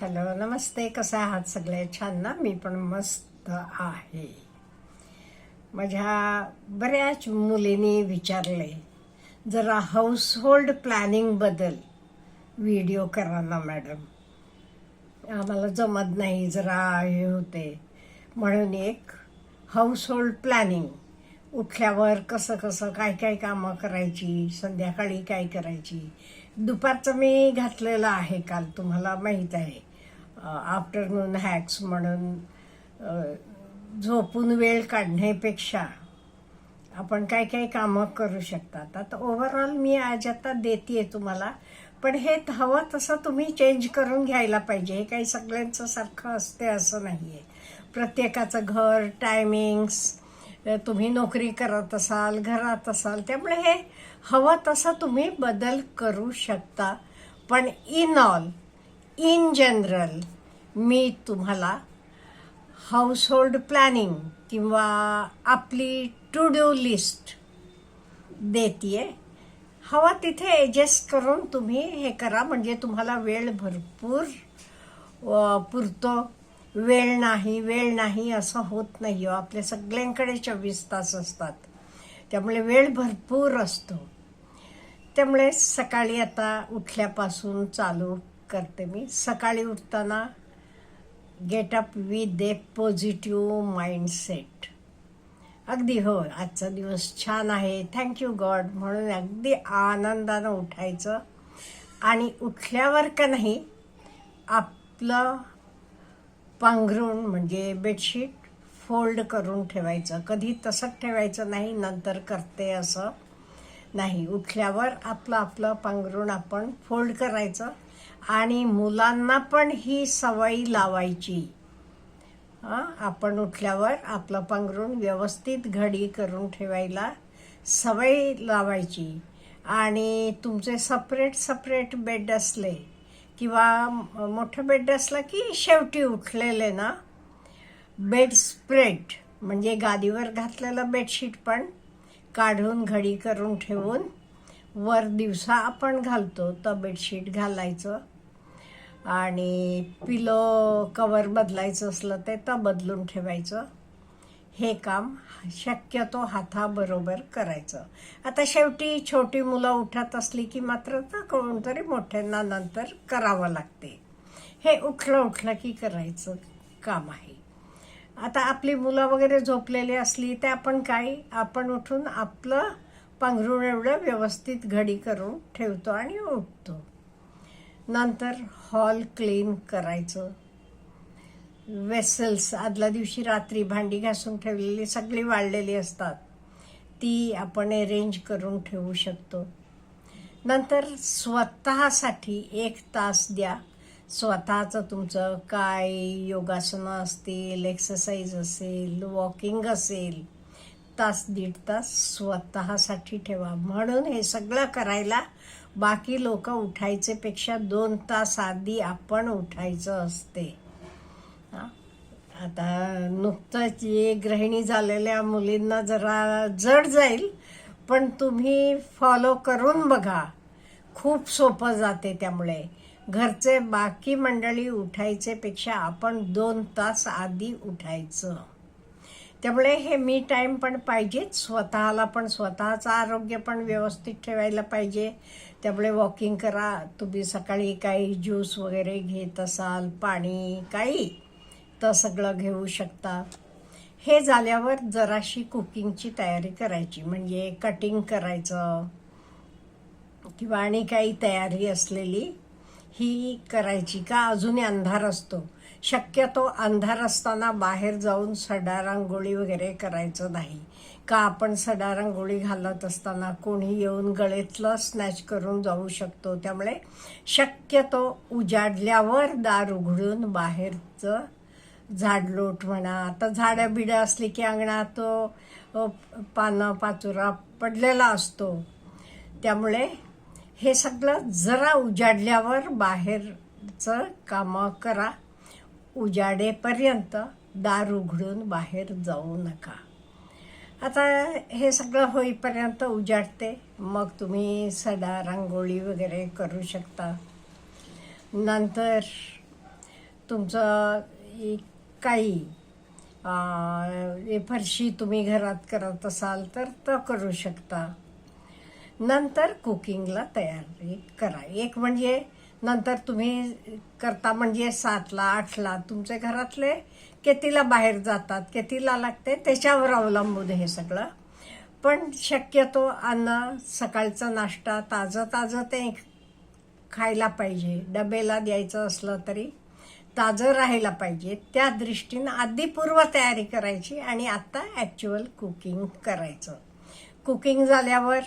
Hello नमस्ते कसं आहात सगळे? छान ना? मी पण मस्त आहे. माझ्या बऱ्याच मुलींनी विचारले जरा हाऊसहोल्ड प्लॅनिंगबद्दल व्हिडिओ करा ना मॅडम आम्हाला जमत नाही जरा हे होते. म्हणून एक हाऊसहोल्ड प्लॅनिंग उठल्यावर कसं कसं काय काय कामं करायची संध्याकाळी काय करायची? दुपारचं मी घातलेलं आहे काल तुम्हाला माहीत आहे. आफ्टरनून हॅक्स म्हणून झोपून वेळ काढण्यापेक्षा आपण काय काय कामं करू शकतात. आता ओव्हरऑल मी आज आता देते तुम्हाला पण हे हवं तसं तुम्ही चेंज करून घ्यायला पाहिजे. हे काही सगळ्यांचं सारखं असते असं नाही आहे प्रत्येकाचं घर टायमिंग्स तुम्ही नोकरी करत असाल घरात असाल त्यामुळे हे हवं तसं तुम्ही बदल करू शकता. पण इन ऑल इन जनरल मी तुम्हाला हाऊसहोल्ड प्लॅनिंग किंवा आपली टू डू लिस्ट देते हवा तिथे ॲडजस्ट करून तुम्ही हे करा म्हणजे तुम्हाला वेळ भरपूर पुरतो. वेळ नाही वेळ नाही असं होत नाही हो. आपल्या सगळ्यांकडे चोवीस तास असतात. त्यामुळे वेळ भरपूर असतो. त्यामुळे सकाळी आता उठल्यापासून चालू करते मी. सकाळी उठताना get up with a positive mindset अगदी हो आजचा दिवस छान आहे. थँक्यू गॉड म्हणून अगदी आनंदानं उठायचं. आणि उठल्यावर का नाही आपलं पांघरूण म्हणजे बेडशीट फोल्ड करून ठेवायचं. कधी तसंच ठेवायचं नाही नंतर करते असं. नाही. उठल्यावर आपलं आपलं पांघरूण आपण फोल्ड करायचं आणि मुलांना पण ही सवय लावायची. आपण उठल्यावर आपलं पांघरून व्यवस्थित घडी करून ठेवायला सवय लावायची. आणि तुमचे सपरेट सपरेट बेड असले किंवा मोठं बेड असलं की शेवटी उठलेले ना बेड स्प्रेड म्हणजे गादीवर घातलेलं बेडशीट पण काढून घडी करून ठेवून वर दिवसा आपण घालतो. तर बेडशीट घालायचं आणि पिलो कवर बदलायचं असलं ते तर बदलून ठेवायचं. हे काम शक्यतो हाताबरोबर करायचं. आता शेवटी छोटी मुलं उठत असली की मात्र तर कोणतरी मोठ्यांना नंतर करावं लागते. हे उठलं उठलं की करायचं काम आहे. आता आपली मुलं वगैरे झोपलेली असली तर आपण काय आपण उठून आपलं पांघरूण एवढं व्यवस्थित घडी करून ठेवतो आणि उठतो. नंतर हॉल क्लीन करायचं. वेसल्स आदल्या दिवशी रात्री भांडी घासून ठेवलेली सगळी वाळलेली असतात. ती आपण अरेंज करून ठेवू शकतो. नंतर स्वतःसाठी एक तास द्या. स्वतःचं तुमचं काय योगासनं असतील एक्सरसाइज असेल वॉकिंग असेल तास दीड तास स्वतःसाठी ठेवा. म्हणून हे सगळं करायला बाकी लोक उठायचेपेक्षा दोन तास आधी आपण उठायचं असते. आता नुकतंच ये गृहिणी झालेल्या मुलींना जरा जड जाईल पण तुम्ही फॉलो करून बघा. खूप सोपं जाते त्यामुळे. घरचे बाकी मंडळी उठायचे पेक्षा आपण दोन तास आधी उठायचं. त्यामुळे हे मी टाईम पण पाहिजेच स्वतःला पण स्वतःचं आरोग्य पण व्यवस्थित ठेवायला पाहिजे. त्यामुळे वॉकिंग करा तुम्ही सकाळी काही ज्यूस वगैरे घेत असाल पाणी काही तर सगळं घेऊ शकता. हे झाल्यावर जराशी कुकिंगची तयारी करायची म्हणजे कटिंग करायचं किंवा आणि काही तयारी असलेली ही करायची का? अजूनही अंधार असतो. शक्यतो अंधार असताना बाहेर जाऊन सडा रांगोळी वगैरे करायचं नाही. का आपण सडा रांगोळी घालत असताना कोणी येऊन गळेतलं स्नॅच करून जाऊ शकतो? त्यामुळे शक्यतो उजाडल्यावर दार उघडून बाहेरचं झाडलोट म्हणा. आता झाडं बिडं असली की अंगणात पानं पाचोरा पडलेला असतो. त्यामुळे हे सगळं जरा उजाडल्यावर बाहेरचं कामं करा. उजाडेपर्यंत दार उघडून बाहेर जाऊ नका. आता हे सगळं होईपर्यंत उजाडते. मग तुम्ही सडा रांगोळी वगैरे करू शकता. नंतर तुमचं काही फरशी तुम्ही घरात करत असाल तर तो करू शकता. नंतर कुकिंगला तयारी करा. एक म्हणजे नंतर तुम्ही करता म्हणजे सातला आठला तुमचे घरातले कितीला बाहेर जातात कितीला लागते त्याच्यावर अवलंबून हे सगळं. पण शक्यतो अन्न सकाळचा नाश्ता ताजं ताजं ते खायला पाहिजे. डबेला द्यायचं असलं तरी ताजं राहायला पाहिजे. त्या दृष्टीनं आधी तयारी करायची आणि आत्ता ॲक्च्युअल कुकिंग करायचं. कुकिंग झाल्यावर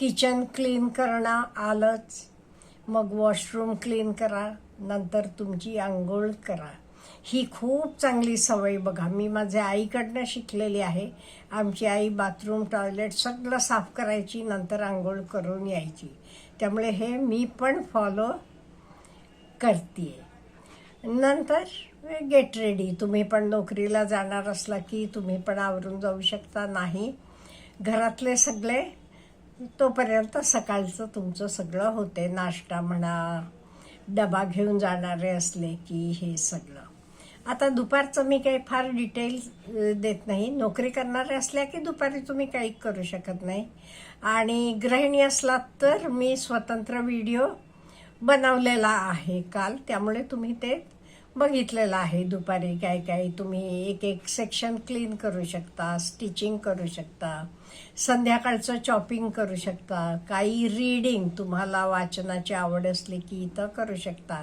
किचन क्लीन करणं आलंच. मग वॉशरूम क्लीन करा नंतर तुमची आंघोळ करा. ही खूप चांगली सवय बघा. मी माझ्या आईकडनं शिकलेली आहे. आमची आई बाथरूम टॉयलेट सगळं साफ करायची नंतर आंघोळ करून यायची. त्यामुळे हे मी पण फॉलो करते नंतर गेट रेडी तुम्ही पण नोकरीला जाणार असला की तुम्ही पण आवरून जाऊ शकता. नाही. घरातले सगळे तोपर्यंत सकाळचं तुमचं सगळं होते. नाश्ता म्हणा डबा घेऊन जाणारे असले की हे सगळं. आता दुपारचं मी काही फार डिटेल देत नाही. नोकरी करणारे असल्या की दुपारी तुम्ही काही करू शकत नाही. आणि गृहिणी असलात तर मी स्वतंत्र व्हिडिओ बनवलेला आहे काल. त्यामुळे तुम्ही ते बघितलेलं आहे दुपारी काय काय. तुम्ही एक एक सेक्शन क्लीन करू शकता स्टिचिंग करू शकता संध्याकाळचं चॉपिंग करू शकता काही रीडिंग तुम्हाला वाचनाची आवड असली की इथं करू शकता.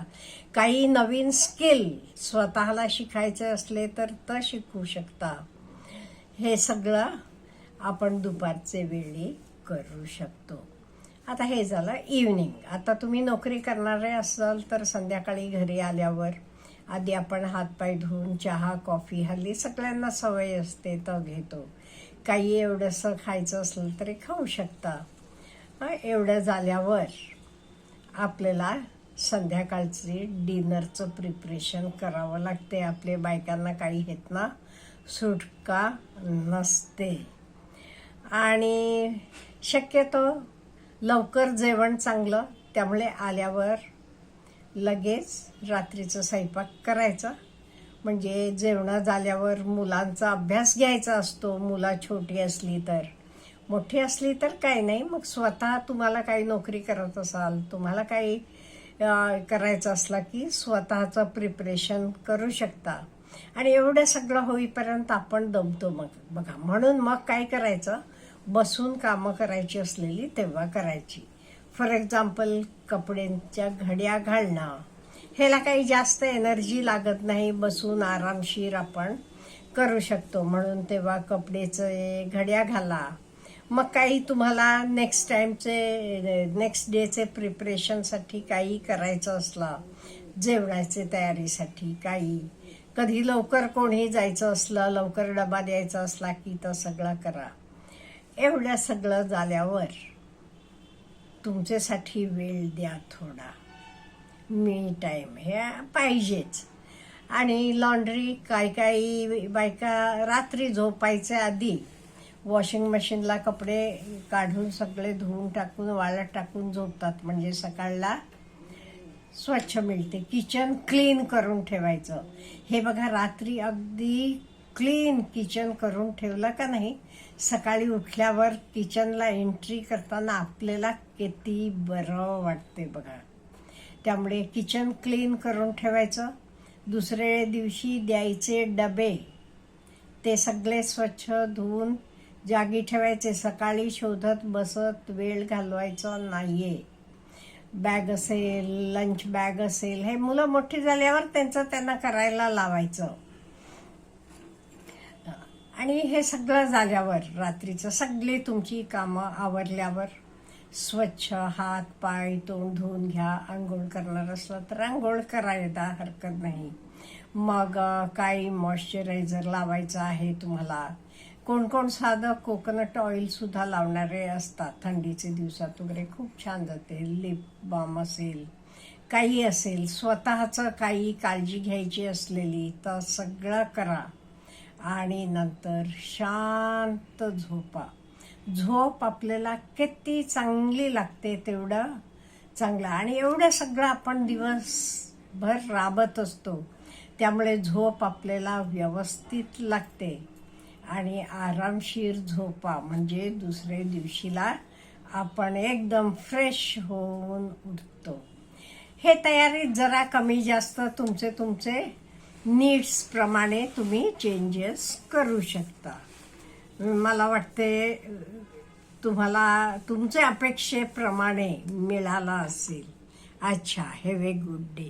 काही नवीन स्किल स्वतःला शिकायचे असले तर तर शिकू शकता. हे सगळं आपण दुपारचे वेळी करू शकतो. आता हे झालं इव्हनिंग आता तुम्ही नोकरी करणारे असाल तर संध्याकाळी घरी आल्यावर आधी आपण हातपाय धुवून चहा कॉफी हल्ली सगळ्यांना सवय असते तर घेतो काही एवढंसं खायचं असलं तरी खाऊ शकता. एवढं झाल्यावर आपल्याला संध्याकाळचे डिनरचं प्रिपरेशन करावं लागते. आपले बायकांना काही हेत ना सुटका नसते. आणि शक्यतो लवकर जेवण चांगलं त्यामुळे आल्यावर लगेच रात्रीचं स्वयंपाक करायचा. म्हणजे जेवणा झाल्यावर मुलांचा अभ्यास घ्यायचा असतो. मुला छोटी असली तर. मोठी असली तर काही नाही. मग स्वतः तुम्हाला काही नोकरी करत असाल तुम्हाला काही करायचं असला की स्वतःचं प्रिपरेशन करू शकता. आणि एवढं सगळं होईपर्यंत आपण दमतो मग. बघा म्हणून मग काय करायचं? बसून कामं करायची असलेली तेव्हा करायची. फॉर एक्झाम्पल कपड्यांच्या घड्या घालणं. ह्याला काही जास्त एनर्जी लागत नाही बसून आरामशीर आपण करू शकतो. म्हणून तेव्हा कपडेचे घड्या घाला. मग काही तुम्हाला नेक्स्ट टाईमचे नेक्स्ट डेचे प्रिपरेशनसाठी काही करायचं असलं जेवणाचे तयारीसाठी काही. कधी लवकर कोणी जायचं असलं लवकर डबा द्यायचा असला की तर सगळं करा. एवढं सगळं झाल्यावर तुमच्यासाठी वेळ द्या थोडा. मी टाईम हे पाहिजेच. आणि लॉन्ड्री काही काही बायका रात्री झोपायच्या आधी वॉशिंग मशीनला कपडे काढून सगळे धुवून टाकून वाळत टाकून झोपतात. म्हणजे सकाळला स्वच्छ मिळते. किचन क्लीन करून ठेवायचं. हे बघा रात्री अगदी क्लीन किचन करून ठेवलं का नाही? सकाळी उठल्यावर किचनला एंट्री करताना आपल्याला किती बरं वाटते बघा. त्यामुळे किचन क्लीन करून ठेवायचं. दुसऱ्या दिवशी द्यायचे डबे. ते सगळे स्वच्छ धुवून जागी ठेवायचे. सकाळी शोधत बसत वेळ घालवायचा नाहीये. बॅग असेल लंच बॅग असेल हे मुलं मोठी झाल्यावर त्यांचं त्यांना करायला लावायचं. आणि हे सगळं झाल्यावर रात्रीचं सगळी तुमची कामं आवरल्यावर स्वच्छ हात पाय तोंड धुवून घ्या आंघोळ करणार असलं तर आंघोळ करायला हरकत नाही. मग काही मॉइश्चरायझर लावायचं आहे तुम्हाला? कोण कोण साधं कोकोनट ऑइलसुद्धा लावणारे असतात. थंडीचे दिवसात वगैरे खूप छान जाते. लिप बाम असेल काही असेल स्वतःचं काही काळजी घ्यायची असलेली तर सगळं करा. आणि नंतर शांत झोपा. झोप आपल्याला किती चांगली लागते तेवढं चांगलं. आणि एवढं सगळं आपण दिवसभर राबत असतो. त्यामुळे झोप आपल्याला व्यवस्थित लागते. आणि आरामशीर झोपा म्हणजे दुसऱ्या दिवशीला आपण एकदम फ्रेश होऊन उठतो. हे तयारी जरा कमी जास्त तुमचे तुमचे नीड्सप्रमाणे तुम्ही चेंजेस करू शकता. मला वाटते तुम्हाला तुमच्या अपेक्षेप्रमाणे मिळाला असेल. अच्छा हॅव ए गुड डे